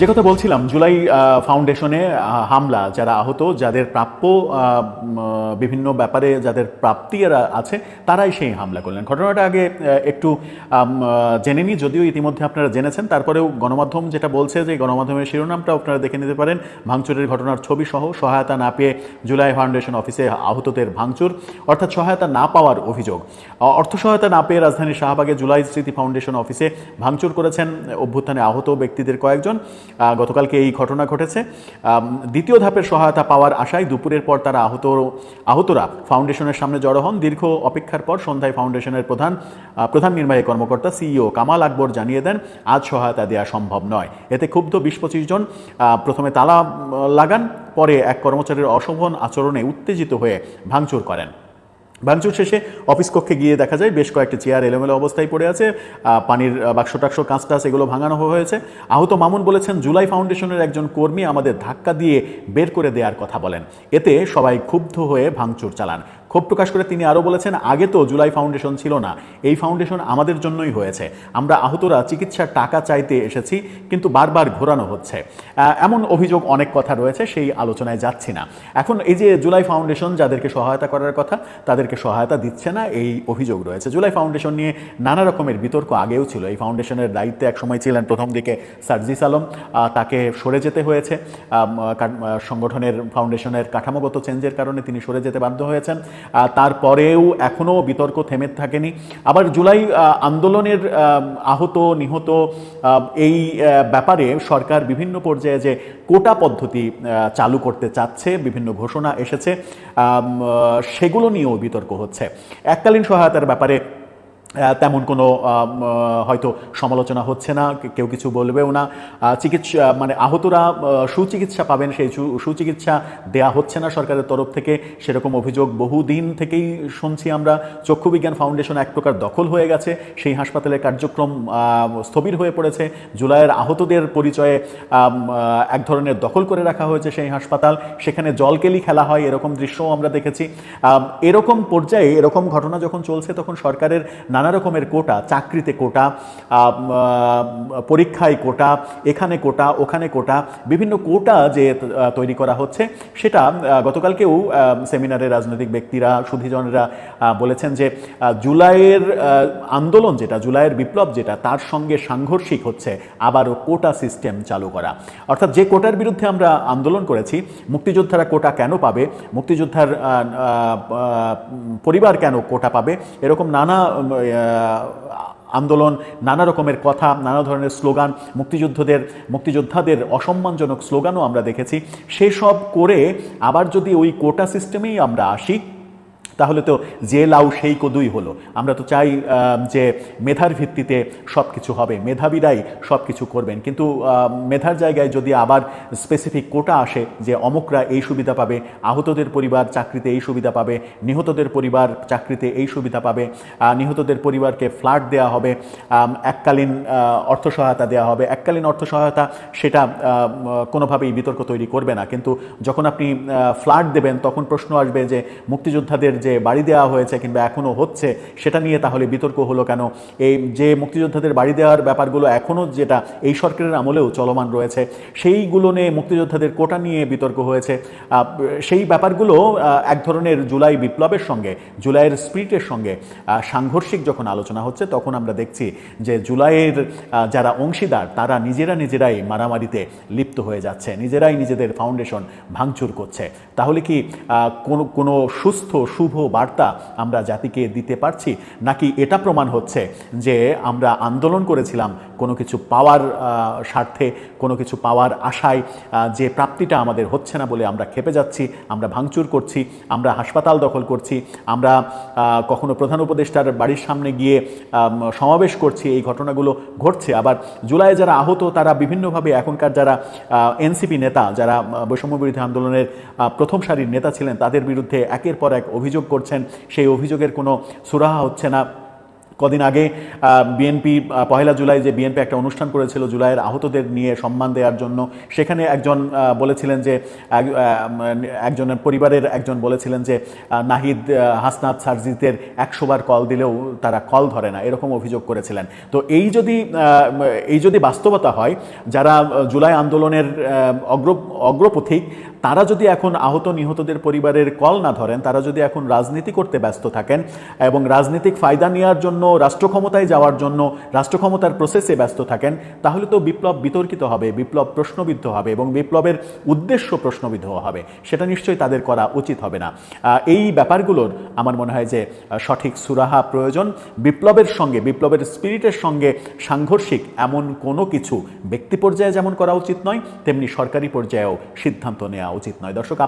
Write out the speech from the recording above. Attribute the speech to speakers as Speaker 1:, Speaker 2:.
Speaker 1: যে কথা বলছিলাম, জুলাই ফাউন্ডেশনে হামলা, যারা আহত, যাদের প্রাপ্য বিভিন্ন ব্যাপারে যাদের প্রাপ্তি আছে, তারাই সেই হামলা করলেন। ঘটনাটা আগে একটু জেনে নিই, যদিও ইতিমধ্যে আপনারা জেনেছেন। তারপরেও গণমাধ্যম যেটা বলছে যে, গণমাধ্যমের শিরোনামটা আপনারা দেখে নিতে পারেন। ভাঙচুরের ঘটনার ছবি সহ সহায়তা না পেয়ে জুলাই ফাউন্ডেশন অফিসে আহতদের ভাঙচুর, অর্থাৎ সহায়তা না পাওয়ার অভিযোগ। অর্থ সহায়তা না পেয়ে রাজধানীর শাহবাগে জুলাই স্মৃতি ফাউন্ডেশন অফিসে ভাঙচুর করেছেন। অভ্যুত্থানে আহত ব্যক্তিদের কয়েকজন। গতকালকে এই ঘটনা ঘটেছে। দ্বিতীয় ধাপের সহায়তা পাওয়ার আশায় দুপুরের পর তারা আহত, আহতরা ফাউন্ডেশনের সামনে জড়ো হন। দীর্ঘ অপেক্ষার পর সন্ধ্যায় ফাউন্ডেশনের প্রধান প্রধান নির্বাহী কর্মকর্তা সিইও কামাল আকবর জানিয়ে দেন, আজ সহায়তা দেওয়া সম্ভব নয়। এতে ক্ষুব্ধ বিশ পঁচিশ জন প্রথমে তালা লাগান, পরে এক কর্মচারীর অশোভন আচরণে উত্তেজিত হয়ে ভাঙচুর করেন। ভাঙচুর শেষে অফিস কক্ষে গিয়ে দেখা যায় বেশ কয়েকটি চেয়ার এলোমেলো অবস্থায় পড়ে আছে পানির বাক্স টাক্স কাঁচ টাস এগুলো ভাঙানো হয়েছে। আহত মামুন বলেছেন, জুলাই ফাউন্ডেশনের একজন কর্মী আমাদের ধাক্কা দিয়ে বের করে দেওয়ার কথা বলেন। এতে সবাই ক্ষুব্ধ হয়ে ভাঙচুর চালান। ক্ষোভ প্রকাশ করে তিনি আরও বলেছেন, আগে তো জুলাই ফাউন্ডেশন ছিল না। এই ফাউন্ডেশন আমাদের জন্যই হয়েছে। আমরা আহতরা চিকিৎসার টাকা চাইতে এসেছি, কিন্তু বারবার ঘোরানো হচ্ছে। এমন অভিযোগ অনেক কথা রয়েছে, সেই আলোচনায় যাচ্ছি না। এখন এই যে জুলাই ফাউন্ডেশন, যাদেরকে সহায়তা করার কথা, তাদেরকে সহায়তা দিচ্ছে না, এই অভিযোগ রয়েছে। জুলাই ফাউন্ডেশন নিয়ে নানা রকমের বিতর্ক আগেও ছিল। এই ফাউন্ডেশনের দায়িত্বে একসময় ছিলেন প্রথম দিকে সার্জিস আলম তাকে সরে যেতে হয়েছে। সংগঠনের ফাউন্ডেশনের কাঠামোগত চেঞ্জের কারণে তিনি সরে যেতে বাধ্য হয়েছেন। তারপরেও এখনও বিতর্ক থেমে থাকেনি। আবার জুলাই আন্দোলনের আহত, নিহত এই ব্যাপারে সরকার বিভিন্ন পর্যায়ে যে কোটা পদ্ধতি চালু করতে চাচ্ছে, বিভিন্ন ঘোষণা এসেছে সেগুলো নিয়েও বিতর্ক হচ্ছে। এককালীন সহায়তার ব্যাপারে তেমন কোনো হয়তো সমালোচনা হচ্ছে না কেউ কিছু বলবেও না। চিকিৎসা মানে আহতরা সুচিকিৎসা পাবেন সেই সুচিকিৎসা দেয়া হচ্ছে না সরকারের তরফ থেকে। সেরকম অভিযোগ বহুদিন থেকেই শুনছি আমরা। চক্ষু বিজ্ঞান ফাউন্ডেশন এক প্রকার দখল হয়ে গেছে। সেই হাসপাতালের কার্যক্রম স্থবির হয়ে পড়েছে। জুলাইয়ের আহতদের পরিচয়ে এক ধরনের দখল করে রাখা হয়েছে সেই হাসপাতাল। সেখানে জলকেলি খেলা হয়, এরকম দৃশ্যও আমরা দেখেছি। এরকম পর্যায়ে, এরকম ঘটনা যখন চলছে, তখন সরকারের নানা রকমের কোটা, চাকরিতে কোটা পরীক্ষায় কোটা, এখানে কোটা, ওখানে কোটা, বিভিন্ন কোটা যে তৈরি করা হচ্ছে, সেটা গতকালকেও সেমিনারে রাজনৈতিক ব্যক্তিরা, সুধীজনেরা বলেছেন যে জুলাইয়ের আন্দোলন যেটা, জুলাইয়ের বিপ্লব যেটা, তার সঙ্গে সাংঘর্ষিক হচ্ছে, আবারও কোটা সিস্টেম চালু করা। অর্থাৎ যে কোটার বিরুদ্ধে আমরা আন্দোলন করেছি, মুক্তিযোদ্ধারা কোটা কেন পাবে, মুক্তিযোদ্ধার পরিবার কেন কোটা পাবে, এরকম নানা আন্দোলন, নানা রকমের কথা, নানা ধরনের স্লোগান, মুক্তিযুদ্ধদের, মুক্তিযোদ্ধাদের অসম্মানজনক স্লোগানও আমরা দেখেছি। সেসব করে আবার যদি ওই কোটা সিস্টেমেই আমরা আসি তাহলে তো যে লাউ সেই কদুই হলো। আমরা তো চাই যে মেধার ভিত্তিতে সব কিছু হবে। মেধাবীরাই সব কিছু করবেন। কিন্তু মেধার জায়গায় যদি আবার স্পেসিফিক কোটা আসে যে অমুকরা এই সুবিধা পাবে, আহতদের পরিবার চাকরিতে এই সুবিধা পাবে, নিহতদের পরিবার চাকরিতে এই সুবিধা পাবে নিহতদের পরিবারকে ফ্ল্যাট দেওয়া হবে এককালীন অর্থ সহায়তা দেওয়া হবে। এককালীন অর্থ সহায়তা সেটা কোনোভাবেই বিতর্ক তৈরি করবে না। কিন্তু যখন আপনি ফ্ল্যাট দেবেন, তখন প্রশ্ন আসবে যে মুক্তিযোদ্ধাদের যে বাড়ি দেওয়া হয়েছে কিংবা এখনও হচ্ছে, সেটা নিয়ে তাহলে বিতর্ক হলো কেন? এই যে মুক্তিযোদ্ধাদের বাড়ি দেওয়ার ব্যাপারগুলো এখনও যেটা এই সরকারের আমলেও চলমান রয়েছে, সেইগুলো নিয়ে মুক্তিযোদ্ধাদের কোটা নিয়ে বিতর্ক হয়েছে। সেই ব্যাপারগুলো এক ধরনের জুলাই বিপ্লবের সঙ্গে, জুলাইয়ের স্পিরিটের সঙ্গে সাংঘর্ষিক যখন আলোচনা হচ্ছে, তখন আমরা দেখছি যে জুলাইয়ের যারা অংশীদার, তারা নিজেরা নিজেরাই মারামারিতে লিপ্ত হয়ে যাচ্ছে, নিজেরাই নিজেদের ফাউন্ডেশন ভাঙচুর করছে। তাহলে কি কোনো কোনো সুস্থ, শুভ বার্তা আমরা জাতিকে দিতে পারছি? নাকি এটা প্রমাণ হচ্ছে যে আমরা আন্দোলন করেছিলাম কোনো কিছু পাওয়ার স্বার্থে কোনো কিছু পাওয়ার আশায় যে প্রাপ্তিটা আমাদের হচ্ছে না বলে আমরা খেপে যাচ্ছি আমরা ভাঙচুর করছি আমরা হাসপাতাল দখল করছি আমরা কখনো প্রধান উপদেষ্টার বাড়ির সামনে গিয়ে সমাবেশ করছি এই ঘটনাগুলো ঘটছে। আবার জুলাইয়ে যারা আহত তারা বিভিন্নভাবে এখনকার যারা এনসিপি নেতা যারা আহ, বৈষম্য বিরোধী আন্দোলনের প্রথম সারির নেতা ছিলেন তাদের বিরুদ্ধে একের পর এক অভিযোগ করছেন। সেই অভিযোগের কোনো সুরাহা হচ্ছে না। কদিন আগে বিএনপি পহেলা জুলাই যে বিএনপি একটা অনুষ্ঠান করেছিল জুলাইয়ের আহতদের নিয়ে সম্মান দেওয়ার জন্য, সেখানে একজন বলেছিলেন যে একজনের পরিবারের একজন বলেছিলেন যে নাহিদ হাসনাত সার্জিতের একশোবার কল দিলেও তারা কল ধরে না, এরকম অভিযোগ করেছিলেন। তো এই যদি এই যদি বাস্তবতা হয়, যারা জুলাই আন্দোলনের অগ্র, অগ্রপথিক, তারা যদি এখন আহত নিহতদের পরিবারের কল না ধরেন, তারা যদি এখন রাজনীতি করতে ব্যস্ত থাকেন এবং রাজনৈতিক ফায়দা নেওয়ার জন্য রাষ্ট্র ক্ষমতায় যাওয়ার জন্য রাষ্ট্র ক্ষমতার প্রসেসে ব্যস্ত থাকেন, তাহলে তো বিপ্লব বিতর্কিত হবে, বিপ্লব প্রশ্নবিদ্ধ হবে এবং বিপ্লবের উদ্দেশ্য প্রশ্নবিদ্ধ হবে। সেটা নিশ্চয়ই তাদের করা উচিত হবে না। এই ব্যাপারগুলোর আমার মনে হয় যে সঠিক সুরাহা প্রয়োজন। বিপ্লবের সঙ্গে, বিপ্লবের স্পিরিটের সঙ্গে সাংঘর্ষিক এমন কোনো কিছু ব্যক্তি পর্যায়ে যেমন করা উচিত নয়, তেমনি সরকারি পর্যায়েও সিদ্ধান্ত নেওয়া উচিত নয়। দর্শক